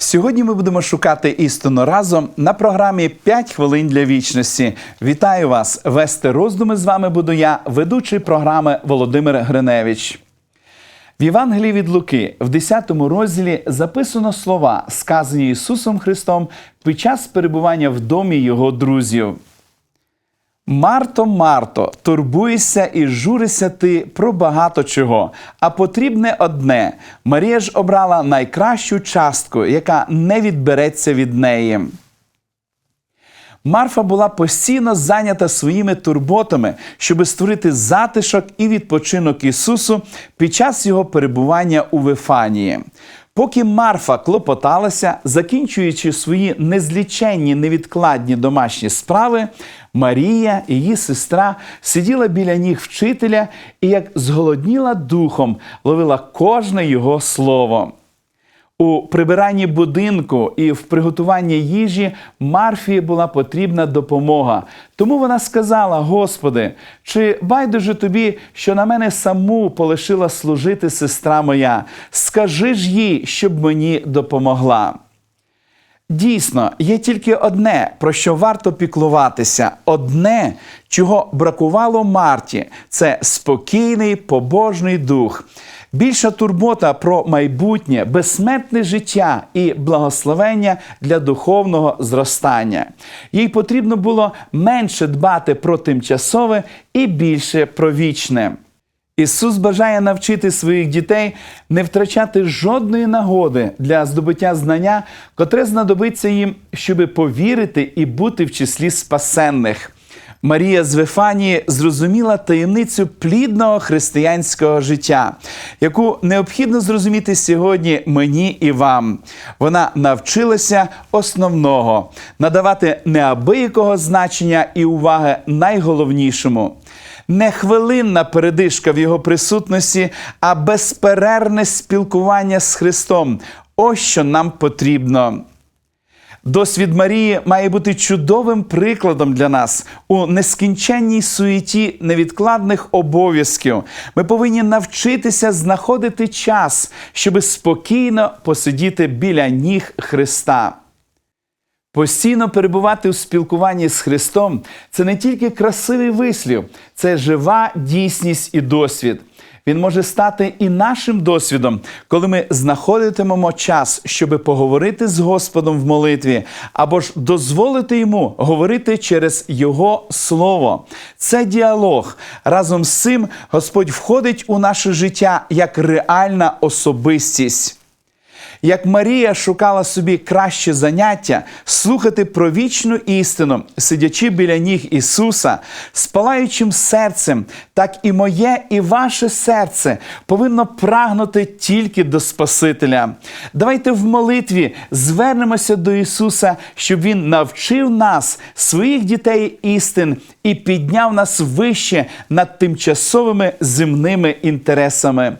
Сьогодні ми будемо шукати істину разом на програмі «5 хвилин для вічності. Вітаю вас! Вести роздуми з вами буду я, ведучий програми Володимир Гриневич. В Євангелії від Луки в 10 розділі записано слова, сказані Ісусом Христом під час перебування в домі Його друзів. Марто, Марто, турбуєшся і журишся ти про багато чого, а потрібне одне. Марія ж обрала найкращу частку, яка не відбереться від неї. Марфа була постійно зайнята своїми турботами, щоби створити затишок і відпочинок Ісусу під час його перебування у Вифанії. Поки Марфа клопоталася, закінчуючи свої незліченні невідкладні домашні справи, Марія, і її сестра, сиділа біля ніг вчителя і, як зголодніла духом, ловила кожне його слово. У прибиранні будинку і в приготуванні їжі Марфі була потрібна допомога. Тому вона сказала: Господи, чи байдуже тобі, що на мене саму полишила служити сестра моя? Скажи ж їй, щоб мені допомогла. Дійсно, є тільки одне, про що варто піклуватися, одне, чого бракувало Марті це спокійний побожний дух. Більша турбота про майбутнє, безсмертне життя і благословення для духовного зростання. Їй потрібно було менше дбати про тимчасове і більше про вічне. Ісус бажає навчити своїх дітей не втрачати жодної нагоди для здобуття знання, котре знадобиться їм, щоби повірити і бути в числі спасенних. Марія з Вифанії зрозуміла таємницю плідного християнського життя, яку необхідно зрозуміти сьогодні мені і вам. Вона навчилася основного надавати неабиякого значення і уваги найголовнішому. Не хвилинна передишка в його присутності, а безперервне спілкування з Христом. Ось що нам потрібно. Досвід Марії має бути чудовим прикладом для нас у нескінченній суеті невідкладних обов'язків. Ми повинні навчитися знаходити час, щоб спокійно посидіти біля ніг Христа. Постійно перебувати у спілкуванні з Христом це не тільки красивий вислів, це жива дійсність і досвід. Він може стати і нашим досвідом, коли ми знаходитимемо час, щоби поговорити з Господом в молитві, або ж дозволити йому говорити через Його Слово. Це діалог. Разом з цим Господь входить у наше життя як реальна особистість. Як Марія шукала собі краще заняття, слухати про вічну істину, сидячи біля ніг Ісуса, з палаючим серцем, так і моє, і ваше серце повинно прагнути тільки до Спасителя. Давайте в молитві звернемося до Ісуса, щоб Він навчив нас, своїх дітей істин, і підняв нас вище над тимчасовими земними інтересами.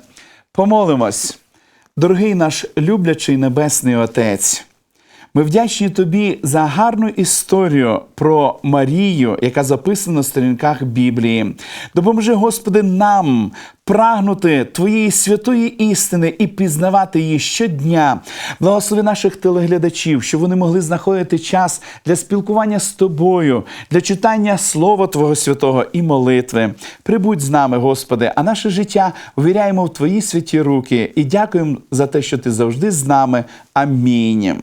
Помолимось. Дорогий наш люблячий Небесний Отець, ми вдячні Тобі за гарну історію про Марію, яка записана на сторінках Біблії. Допоможи, Господи, нам прагнути Твоєї святої істини і пізнавати її щодня. Благослови наших телеглядачів, щоб вони могли знаходити час для спілкування з Тобою, для читання Слова Твого Святого і молитви. Прибудь з нами, Господи, а наше життя увіряємо в Твої святі руки і дякуємо за те, що Ти завжди з нами. Амінь.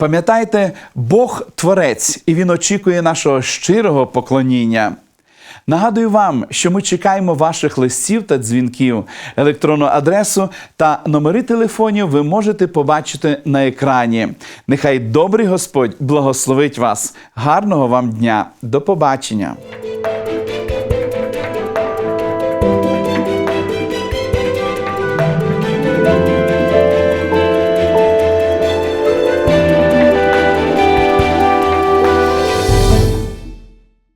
Пам'ятайте, Бог Творець, і Він очікує нашого щирого поклоніння. Нагадую вам, що ми чекаємо ваших листів та дзвінків. Електронну адресу та номери телефонів ви можете побачити на екрані. Нехай добрий Господь благословить вас. Гарного вам дня. До побачення!